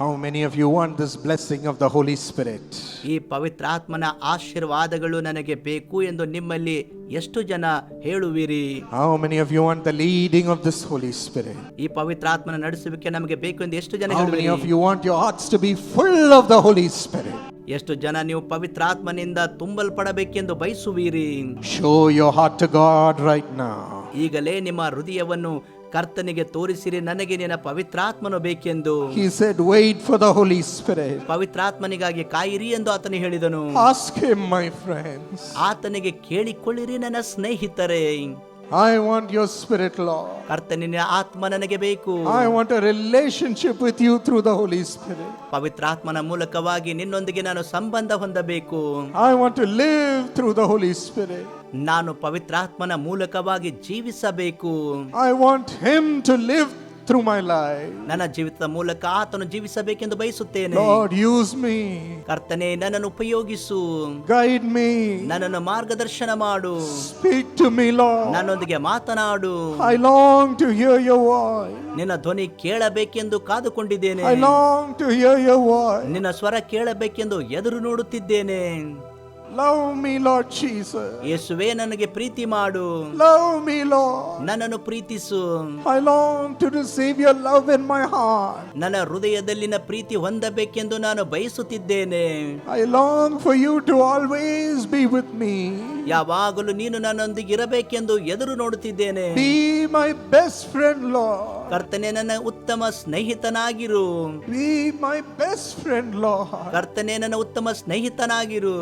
How many of you want this blessing of the Holy Spirit? ಈ ಪವಿತ್ರಾತ್ಮನ ಆಶೀರ್ವಾದಗಳು ನನಗೆ ಬೇಕು ಎಂದು ನಿಮ್ಮಲ್ಲಿ ಎಷ್ಟು ಜನ ಹೇಳುವಿರಿ How many of you want the leading of this Holy Spirit? ಈ ಪವಿತ್ರಾತ್ಮನ ನಡೆಸುವಿಕೆ ನಮಗೆ ಬೇಕು ಎಂದು ಎಷ್ಟು ಜನ How many ಹೇಳುವಿರಿ of you want your hearts to be full of the Holy Spirit? ಎಷ್ಟು ಜನ ನೀವು ಪವಿತ್ರಾತ್ಮನಿಂದ ತುಂಬಲ್ಪಡಬೇಕೆಂದು ಬಯಸುವಿರಿ Show your heart to God right now. ಈಗಲೇ ನಿಮ್ಮ ಹೃದಯವನ್ನು ಕರ್ತನಿಗೆ ತೋರಿಸಿರಿ ನನಗೆ ನಿನ್ನ ಪವಿತ್ರಾತ್ಮನು ಬೇಕೆಂದು He said, Wait for the Holy Spirit. ಪವಿತ್ರಾತ್ಮನಿಗಾಗಿ ಕಾಯಿರಿ ಎಂದು ಆತನು ಹೇಳಿದನು Ask Him, my friends. ಆತನಿಗೆ ಕೇಳಿಕೊಳ್ಳಿರಿ ನನ್ನ ಸ್ನೇಹಿತರೇ I want your Spirit, Lord. ಕರ್ತನಿನ ಆತ್ಮ ನನಗೆ ಬೇಕು I want a relationship with you through the Holy Spirit. ಪವಿತ್ರಾತ್ಮನ ಮೂಲಕವಾಗಿ ನಿನ್ನೊಂದಿಗೆ ನಾನು ಸಂಬಂಧ ಹೊಂದಬೇಕು I want to live through the Holy Spirit. ನಾನು ಪವಿತ್ರಾತ್ಮನ ಮೂಲಕವಾಗಿ ಜೀವಿಸಬೇಕು. I want Him to live through my life. ನನ್ನ ಜೀವಿತದ ಮೂಲಕ ಆತನು ಜೀವಿಸಬೇಕೆಂದು ಬಯಸುತ್ತೇನೆ. Lord, use me, ಕರ್ತನೆ ನನ್ನನ್ನು ಉಪಯೋಗಿಸು. Guide me, ನನ್ನನ್ನು ಮಾರ್ಗದರ್ಶನ ಮಾಡು. Speak to me, Lord. ನನ್ನೊಂದಿಗೆ ಮಾತನಾಡು. I long to hear your voice. ನಿನ್ನ ಧ್ವನಿ ಕೇಳಬೇಕೆಂದು ಕಾದುಕೊಂಡಿದ್ದೇನೆ. I long to hear your voice. ನಿನ್ನ ಸ್ವರ ಕೇಳಬೇಕೆಂದು ಎದುರು ನೋಡುತ್ತಿದ್ದೇನೆ. ಲವ್ ಮೀ ಲಾರ್ಡ್ ಚೀಸ್ ಯೇಸುವೇ ನನಗೆ ಪ್ರೀತಿ ಮಾಡು. ಲವ್ ಮೀ ಲೋ ನನ್ನನ್ನು ಪ್ರೀತಿಸು. I long to receive your love in my heart ನನ್ನ ಹೃದಯದಲ್ಲಿನ ಪ್ರೀತಿ ಹೊಂದಬೇಕೆಂದು ನಾನು ಬಯಸುತ್ತಿದ್ದೇನೆ. I long for you to always be with me ಯಾವಾಗಲೂ ನೀನು ನನ್ನೊಂದಿಗೆ ಇರಬೇಕೆಂದು ಎದುರು ನೋಡುತ್ತಿದ್ದೇನೆ ಮೈ ಬೆಸ್ಟ್ ಫ್ರೆಂಡ್ Lord. ಕರ್ತನೆ ನನ್ನ ಉತ್ತಮ ಸ್ನೇಹಿತನಾಗಿರು ಮೈ ಬೆಸ್ಟ್ ಫ್ರೆಂಡ್ Lord. ಕರ್ತನೆ ನನ್ನ ಉತ್ತಮ ಸ್ನೇಹಿತನಾಗಿರು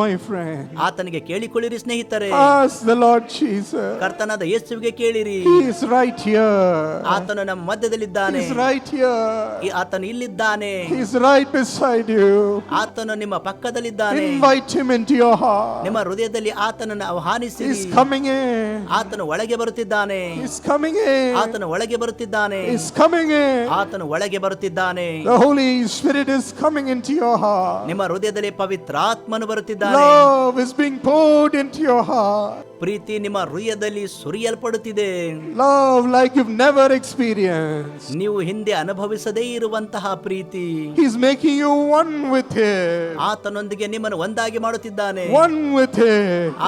ಮೈ ಫ್ರೆಂಡ್. ಆತನಿಗೆ ಕೇಳಿಕೊಳ್ಳಿರಿ ಸ್ನೇಹಿತರೆ ಲಾರ್ಡ್. ಕರ್ತನಾದ ಯೇಸುವಿಗೆ ಕೇಳಿರಿ ಇಸ್ here. ಆತನು ನಮ್ಮ ಮಧ್ಯದಲ್ಲಿದ್ದಾನೆ. ಈ ಆತನು ಇಲ್ಲಿದ್ದಾನೆ ಇಸ್ ರೈಟ್ ಬಿಸೈಡ್ you. ಆತನು ನಿಮ್ಮ ಪಕ್ಕದಲ್ಲಿದ್ದಾನೆ ನಿಮ್ಮ ಹೃದಯ into your heart. ನಿಮ್ಮ ಸಮಯದಲ್ಲಿ ಆತನನ್ನು ಆಹ್ವಾನಿಸಿ. ಇಸ್ ಕಮಿಂಗ್ ಆತನ ಒಳಗೆ ಬರುತ್ತಿದ್ದಾನೆ. ಇಸ್ ಕಮಿಂಗ್ ಆತನ ಒಳಗೆ ಬರುತ್ತಿದ್ದಾನೆ. ಇಸ್ ಕಮಿಂಗ್ ಆತನ ಒಳಗೆ ಬರುತ್ತಿದ್ದಾನೆ. The spirit is coming in your heart ನಿಮ್ಮ ಹೃದಯದಲ್ಲಿ ಪವಿತ್ರಾತ್ಮನು ಬರುತ್ತಿದ್ದಾನೆ. Love is being poured in your heart ಪ್ರೀತಿ ನಿಮ್ಮ ಹೃದಯದಲ್ಲಿ ಸುರಿಯಲ್ಪಡುತ್ತಿದೆ. Love like you never experience ನೀವು ಹಿಂದೆ ಅನುಭವಿಸದೇ ಇರುವಂತಹ ಪ್ರೀತಿ. Is making you one with ಆತನೊಂದಿಗೆ ನಿಮ್ಮನ್ನು ಒಂದಾಗಿ ಮಾಡುತ್ತಿದ್ದಾನೆ. ಒನ್ ವಿತ್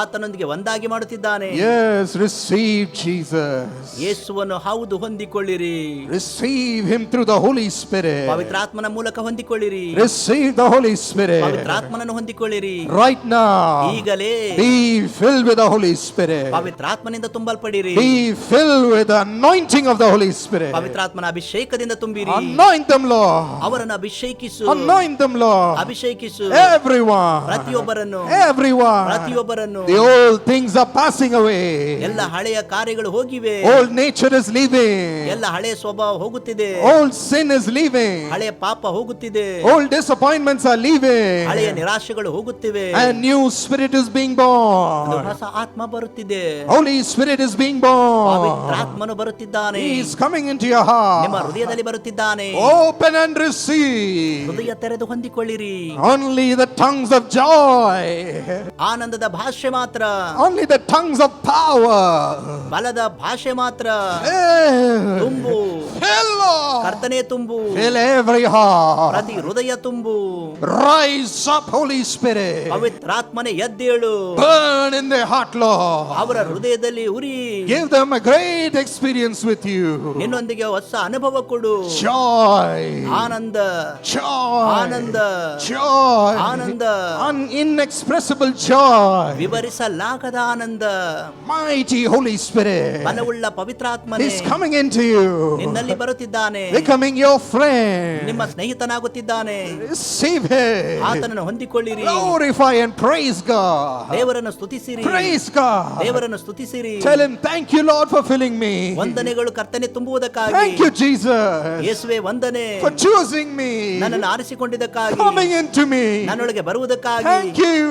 ಆತನೊಂದಿಗೆ ಒಂದಾಗಿ ಮಾಡುತ್ತಿದ್ದಾನೆ. ಯೆಸ್ ರಿಸೀವ್ ಜೀಸಸ್ ಯೇಸುವನ್ನು ಹೌದು ಹೊಂದಿಕೊಳ್ಳಿರಿ. Receive him through the Holy Spirit ಪವಿತ್ರಾತ್ಮನ ಮೂಲಕ ಹೊಂದಿಕೊಳ್ಳಿರಿ. ರಿಸೀವ್ ದ ಹೋಲಿ ಸ್ಪಿರಿಟ್ ಪವಿತ್ರಾತ್ಮನನ್ನು ಹೊಂದಿಕೊಳ್ಳಿರಿ. ರೈಟ್ ನೌ ಈಗಲೇ be fill with the Holy Spirit. ಪವಿತ್ರಾತ್ಮನಿಂದ ತುಂಬಲ್ಪಡಿರಿ Be filled with the anointing of the Holy Spirit. ಪವಿತ್ರಾತ್ಮನ ಅಭಿಷೇಕದಿಂದ ತುಂಬಿರಿ Anoint them, Lord. ಅವರನ್ನು ಅಭಿಷೇಕಿಸು Anoint them, Lord. ಅಭಿಷೇಕಿಸು Everyone. ಪ್ರತಿಯೊಬ್ಬರನ್ನು Everyone. ಪ್ರತಿಯೊಬ್ಬರನ್ನು The old things are passing away. ಎಲ್ಲ ಹಳೆಯ ಕಾರ್ಯಗಳು ಹೋಗಿವೆ Old nature is leaving. ಎಲ್ಲ ಹಳೆಯ ಸ್ವಭಾವ ಹೋಗುತ್ತಿದೆ Old sin is leaving. ಹಳೆಯ ಪಾಪ ಹೋಗುತ್ತಿದೆ Old disappointments are leaving. ಹಳೆಯ ನಿರಾಶೆಗಳು ಹೋಗುತ್ತಿವೆ And new spirit is being ಒಂದು born. ಹೊಸ ಆತ್ಮ ಬರುತ್ತಿದೆ Holy Spirit is being born. ಪವಿತ್ರಾತ್ಮನು ಬರುತ್ತಿದ್ದಾನೆ He is coming into your ನಿಮ್ಮ heart. ಹೃದಯದಲ್ಲಿ ಬರುತ್ತಿದ್ದಾನೆ Open and receive. ಹೃದಯ ತೆರೆದು ಹೊಂದಿಕೊಳ್ಳಿರಿ Only the tongues of joy. ಆನಂದದ ಭಾಷೆ ಮಾತ್ರ Only the tongues of power. ಬಲದ ಭಾಷೆ ಮಾತ್ರ Fill. ತುಂಬು Fill, Lord. ಕರ್ತನೆ ತುಂಬು Fill every heart. ಪ್ರತಿ ಹೃದಯ ತುಂಬು Rise up, Holy Spirit. ಪವಿತ್ರಾತ್ಮನೆ ಎದ್ದೇಳು Burn in their heart, Lord. ಅವರ ಹೃದಯದಲ್ಲಿ ಉರಿ Give them a great experience with you. ನಿನ್ನೊಂದಿಗೆ ಹೊಸ ಅನುಭವ ಕೊಡು Joy. Ananda Joy. Ananda Joy. Ananda An inexpressible joy. ವಿವರಿಸಲಾಗದ Ananda Mighty Holy Spirit ಬಲವುಳ್ಳ ಪವಿತ್ರಾತ್ಮನೆ is coming into you. ನಿನ್ನಲ್ಲಿ ಬರುತ್ತಿದ್ದಾನೆ Becoming your friend. ನಿಮ್ಮ ಸ್ನೇಹಿತನಾಗುತ್ತಿದ್ದಾನೆ Receive Him. ಆತನನ್ನು ಹೊಂದಿಕೊಳ್ಳಿರಿ Glorify and praise God. ದೇವರನ್ನು ಸ್ತುತಿಸಿರಿ Praise God. ದೇವರನ್ನು ಸ್ತುತಿಸಿರಿ Tell Him, thank you, Lord, for filling me. ವಂದನೆಗಳು ಕರ್ತನೆ ತುಂಬುವುದಕ್ಕಾಗಿ Thank you, Jesus, ಯೇಸುವೆ ವಂದನೆ for choosing me, ನನ್ನನ್ನು ಆರಿಸಿಕೊಂಡಿದ್ದಕ್ಕಾಗಿ coming into me. ನನ್ನೊಳಗೆ ಬರುವುದಕ್ಕಾಗಿ Thank you.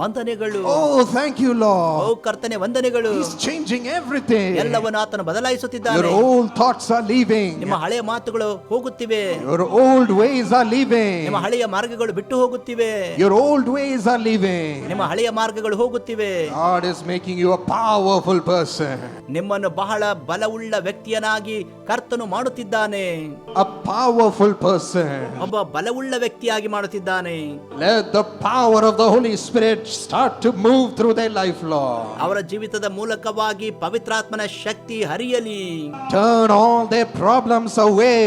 ವಂದನೆಗಳು. ಓ ಥ್ಯಾಂಕ್ ಯು ಲಾರ್ಡ್ ಓ ಕರ್ತನೆ ವಂದನೆಗಳು. ಇಸ್ ಚೇಂಜಿಂಗ್ ಎವ್ರಿಥಿಂಗ್ ಎಲ್ಲವನ್ನ ಆತನ ಬದಲಾಯಿಸುತ್ತಿದ್ದಾನೆ. Your old thoughts are leaving ನಿಮ್ಮ ಹಳೆಯ ಮಾತುಗಳು ಹೋಗುತ್ತಿವೆ. Your old ways are leaving ನಿಮ್ಮ ಹಳೆಯ ಮಾರ್ಗಗಳು ಬಿಟ್ಟು ಹೋಗುತ್ತಿವೆ. Your old ways are leaving ನಿಮ್ಮ ಹಳೆಯ ಮಾರ್ಗಗಳು ಹೋಗುತ್ತಿವೆ. God is making you a powerful person ನಿಮ್ಮನ್ನು ಬಹಳ ಬಲವುಳ್ಳ ವ್ಯಕ್ತಿಯನಾಗಿ ಕರ್ತನು ಮಾಡುತ್ತಿದ್ದಾನೆ. ಅ ಪವರ್ಫುಲ್ ಪರ್ಸನ್ ಒಬ್ಬ ಬಲವುಳ್ಳ ವ್ಯಕ್ತಿಯಾಗಿ ಮಾಡುತ್ತಿದ್ದಾನೆ. Let the power of the holy spirit Spirit start to move through their life, Lord. ಅವರ ಜೀವಿತದ ಮೂಲಕವಾಗಿ ಪವಿತ್ರಾತ್ಮನ ಶಕ್ತಿ ಹರಿಯಲಿ Turn all their problems away.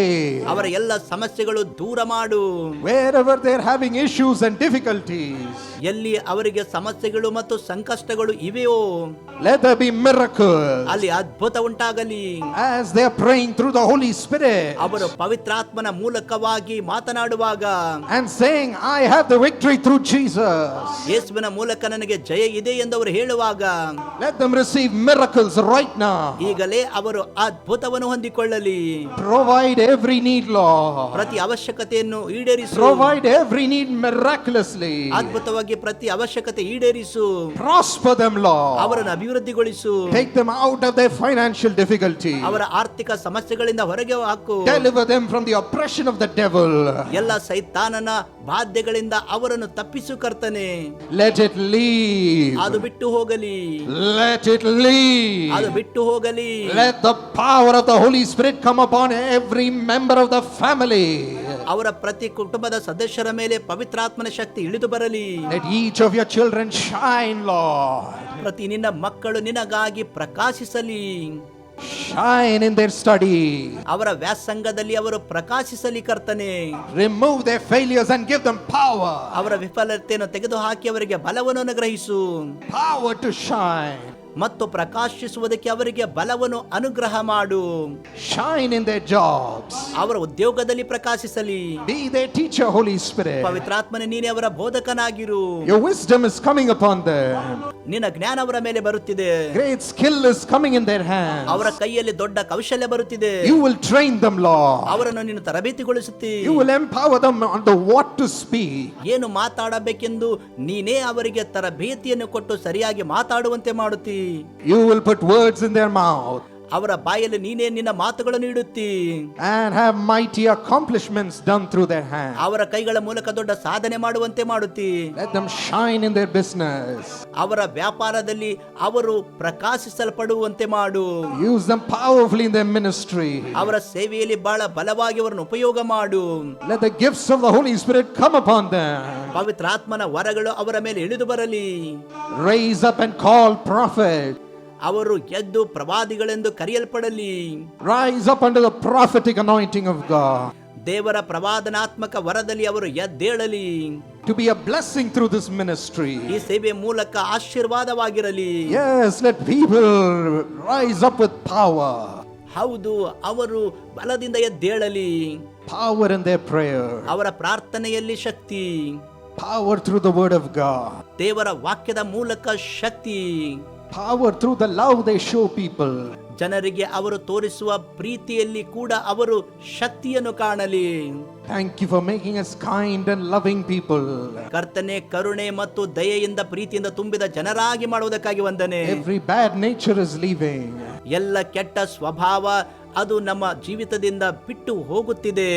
ಅವರ ಎಲ್ಲ ಸಮಸ್ಯೆಗಳು ದೂರ ಮಾಡು Wherever they're having issues and difficulties, ಎಲ್ಲಿ ಅವರಿಗೆ ಸಮಸ್ಯೆಗಳು ಮತ್ತು ಸಂಕಷ್ಟಗಳು ಇವೆಯೋ let there be miracles. ಅಲ್ಲಿ ಅದ್ಭುತ ಉಂಟಾಗಲಿ As they're praying through the Holy Spirit ಅವರು ಪವಿತ್ರಾತ್ಮನ ಮೂಲಕವಾಗಿ ಮಾತನಾಡುವಾಗ and saying, I have the victory through Jesus. ಯೇಸುವಿನ ಮೂಲಕ ನನಗೆ ಜಯ ಇದೆ ಎಂದು ಅವರು ಹೇಳುವಾಗ Let them receive miracles right now. ಈಗಲೇ ಅವರು ಅದ್ಭುತವನ್ನು ಹೊಂದಿಕೊಳ್ಳಲಿ Provide every need, Lord. ಪ್ರತಿ ಅವಶ್ಯಕತೆಯನ್ನು ಈಡೇರಿಸು Provide every need miraculously. ಅದ್ಭುತವಾಗಿ ಪ್ರತಿ ಅವಶ್ಯಕತೆ ಈಡೇರಿಸು Prosper them, Lord. ಅವರನ್ನು ಅಭಿವೃದ್ಧಿಗೊಳಿಸು Take them out of their financial difficulty. ಅವರ ಆರ್ಥಿಕ ಸಮಸ್ಯೆಗಳಿಂದ ಹೊರಗೆ ಹಾಕು Deliver them from the oppression of the devil. ಎಲ್ಲ ಸೈತಾನನ ಬಾಧ್ಯಗಳಿಂದ ಅವರನ್ನು ತಪ್ಪಿಸು ಕರ್ತನೆ Let it leave. ಅದು ಬಿಟ್ಟು ಹೋಗಲಿ Let it leave. ಅದು ಬಿಟ್ಟು ಹೋಗಲಿ Let the power of the Holy Spirit come upon every member of the family. ಅವರ ಪ್ರತಿ ಕುಟುಂಬದ ಸದಸ್ಯರ ಮೇಲೆ ಪವಿತ್ರಾತ್ಮನ ಶಕ್ತಿ ಇಳಿದು ಬರಲಿ Let each of your children shine, Lord. ಪ್ರತಿ ನಿನ್ನ ಮಕ್ಕಳು ನಿನಗಾಗಿ ಪ್ರಕಾಶಿಸಲಿ Shine in their study. ಅವರ ವ್ಯಾಸಂಗದಲ್ಲಿ ಅವರು ಪ್ರಕಾಶಿಸಲಿ ಕರ್ತನೆ Remove their failures and give them power. ಅವರ ವಿಫಲತೆಯನ್ನು ತೆಗೆದುಹಾಕಿ ಅವರಿಗೆ ಬಲವನ್ನು ಅನುಗ್ರಹಿಸು Power to shine. ಮತ್ತು ಪ್ರಕಾಶಿಸುವುದಕ್ಕೆ ಅವರಿಗೆ ಬಲವನ್ನು ಅನುಗ್ರಹ ಮಾಡು. Shine in jobs jobs. ಅವರ ಉದ್ಯೋಗದಲ್ಲಿ ಪ್ರಕಾಶಿಸಲಿ. Be the teacher Holy Spirit. ಪವಿತ್ರಾತ್ಮನೆ ನೀನೆ ಅವರ ಬೋಧಕನಾಗಿರು. Wisdom is coming upon them. ನಿನ್ನ ಜ್ಞಾನ ಅವರ ಮೇಲೆ ಬರುತ್ತಿದೆ. Great skill is coming in their hand ಅವರ ಕೈಯಲ್ಲಿ ದೊಡ್ಡ ಕೌಶಲ್ಯ ಬರುತ್ತಿದೆ. ಯು ವಿಲ್ ಟ್ರೈನ್ ದಮ್ ಲಾ ಅವರನ್ನು ನೀನು ತರಬೇತಿಗೊಳಿಸುತ್ತಿ. You will empower them on the what to speak ಏನು ಮಾತಾಡಬೇಕೆಂದು ನೀನೇ ಅವರಿಗೆ ತರಬೇತಿಯನ್ನು ಕೊಟ್ಟು ಸರಿಯಾಗಿ ಮಾತಾಡುವಂತೆ ಮಾಡುತ್ತಿ. You will put words in their mouth ಅವರ ಬಾಯಲ್ಲಿ ನೀನೇ ನಿನ್ನ ಮಾತುಗಳನ್ನು ಇಡುತ್ತಿ and have mighty accomplishments done through their hands. ಅವರ ಕೈಗಳ ಮೂಲಕ ದೊಡ್ಡ ಸಾಧನೆ ಮಾಡುವಂತೆ ಮಾಡುತ್ತಿ Let them shine in their business. ಅವರ ವ್ಯಾಪಾರದಲ್ಲಿ ಅವರು ಪ್ರಕಾಶಿಸಲ್ಪಡುವಂತೆ ಮಾಡು Use them powerfully in their ministry. ಅವರ ಸೇವೆಯಲ್ಲಿ ಬಹಳ ಬಲವಾಗಿ ಅವರನ್ನು ಉಪಯೋಗ ಮಾಡು Let the gifts of the Holy Spirit come upon them. ಪವಿತ್ರಾತ್ಮನ ವರಗಳು ಅವರ ಮೇಲೆ ಇಳಿದು ಬರಲಿ rise up and call prophet. ಅವರು ಎದ್ದು ಪ್ರವಾದಿಗಳೆಂದು ಕರೆಯಲ್ಪಡಲಿ Rise up under the prophetic anointing of God. ದೇವರ ಪ್ರವಾದನಾತ್ಮಕ ವರದಲ್ಲಿ ಅವರು ಎದ್ದೇಳಲಿ To be a blessing through this ministry. ಈ ಸೇವೆ ಮೂಲಕ ಆಶೀರ್ವಾದವಾಗಿರಲಿ Yes, let people rise up with power. ಹೌದು ಅವರು ಬಲದಿಂದ ಎದ್ದೇಳಲಿ Power in their prayer. ಅವರ ಪ್ರಾರ್ಥನೆಯಲ್ಲಿ ಶಕ್ತಿ Power through the word of God. ದೇವರ ವಾಕ್ಯದ ಮೂಲಕ ಶಕ್ತಿ Power through the love they show people. ಜನರಿಗೆ ಅವರು ತೋರಿಸುವ ಪ್ರೀತಿಯಲ್ಲಿ ಕೂಡ ಅವರು ಶಕ್ತಿಯನ್ನು ಕಾಣಲಿ Thank you for making us kind and loving people. ಕರ್ತನೆ ಕರುಣೆ ಮತ್ತು ದಯೆಯಿಂದ ಪ್ರೀತಿಯಿಂದ ತುಂಬಿದ ಜನರಾಗಿ ಮಾಡುವುದಕ್ಕಾಗಿ ವಂದನೆ Every bad nature is leaving. ಎಲ್ಲ ಕೆಟ್ಟ ಸ್ವಭಾವ ಅದು ನಮ್ಮ ಜೀವಿತದಿಂದ ಬಿಟ್ಟು ಹೋಗುತ್ತಿದೆ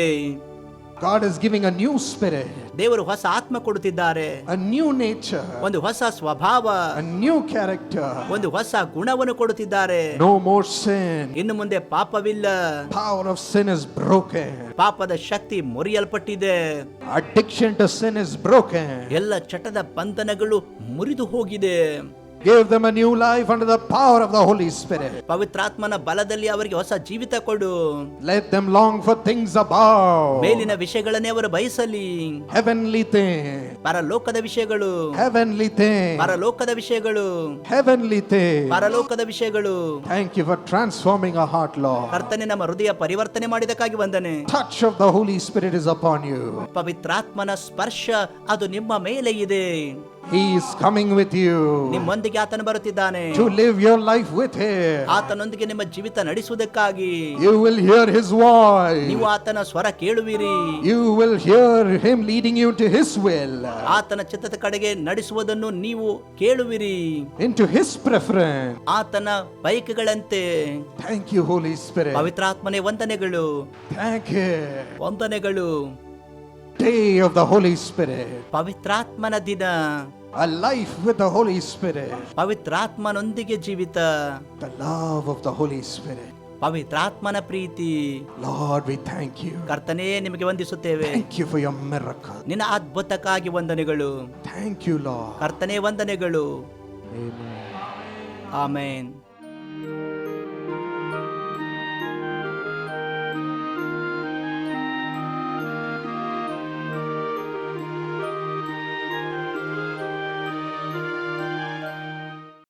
God is giving a new spirit, ದೇವರು ಹೊಸ ಆತ್ಮ ಕೊಡುತ್ತಿದ್ದಾರೆ a new nature, ಒಂದು ಹೊಸ ಸ್ವಭಾವ a new character. ಒಂದು ಹೊಸ ಗುಣವನ್ನು ಕೊಡುತ್ತಿದ್ದಾರೆ No more sin. ಇನ್ನು ಮುಂದೆ ಪಾಪವಿಲ್ಲ Power of sin is broken. ಪಾಪದ ಶಕ್ತಿ ಮುರಿಯಲ್ಪಟ್ಟಿದೆ Addiction to sin is broken. ಎಲ್ಲ ಚಟದ ಬಂಧನಗಳು ಮುರಿದು ಹೋಗಿದೆ Give them a new life under the power of the Holy Spirit. ಪವಿತ್ರಾತ್ಮನ ಬಲದಲ್ಲಿ ಅವರಿಗೆ ಹೊಸ ಜೀವಿತ ಕೊಡು Let them long for things above. ಮೇಲಿನ ವಿಷಯಗಳನ್ನೇ ಅವರು ಬಯಸಲಿ Heavenly things. ಪರಲೋಕದ ವಿಷಯಗಳು Heavenly things. ಪರಲೋಕದ ವಿಷಯಗಳು Heavenly things. ಪರಲೋಕದ ವಿಷಯಗಳು Thank you for transforming our heart, Lord. ಕರ್ತನೆ ನಮ್ಮ ಹೃದಯ ಪರಿವರ್ತನೆ ಮಾಡಿದಕ್ಕಾಗಿ ವಂದನೆ Touch of the Holy Spirit is upon you. ಪವಿತ್ರಾತ್ಮನ ಸ್ಪರ್ಶ ಅದು ನಿಮ್ಮ ಮೇಲೆ ಇದೆ He is coming with you ನಿಮ್ಮೊಂದಿಗೆ ಆತನು ಬರುತ್ತಿದ್ದಾನೆ to live your life with Him. ಆತನೊಂದಿಗೆ ನಿಮ್ಮ ಜೀವಿತ ನಡೆಸುವುದಕ್ಕಾಗಿ You will hear His voice. ನೀವು ಆತನ ಸ್ವರ ಕೇಳುವಿರಿ You will hear Him leading you to His will, ಆತನ ಚಿತ್ತದ ಕಡೆಗೆ ನಡೆಸುವುದನ್ನು ನೀವು ಕೇಳುವಿರಿ into His preference. ಆತನ ಬಯಕೆಗಳಂತೆ. Thank you, Holy Spirit. ಪವಿತ್ರಾತ್ಮನೇ ವಂದನೆಗಳು Thank you. ವಂದನೆಗಳು Day of the Holy Spirit. ಪವಿತ್ರಾತ್ಮನ ದಿನ A life with the Holy Spirit. ಪವಿತ್ರಾತ್ಮನೊಂದಿಗೆ ಜೀವಿತ The love of the Holy Spirit. ಪವಿತ್ರಾತ್ಮನ ಪ್ರೀತಿ Lord, we thank you. ಕರ್ತನೇ ನಿಮಗೆ ವಂದಿಸುತ್ತೇವೆ Thank you for your miracle. ನಿನ್ನ ಅದ್ಭುತಕ್ಕಾಗಿ ವಂದನೆಗಳು Thank you, Lord. ಕರ್ತನೇ ವಂದನೆಗಳು Amen. ಆಮೇನ್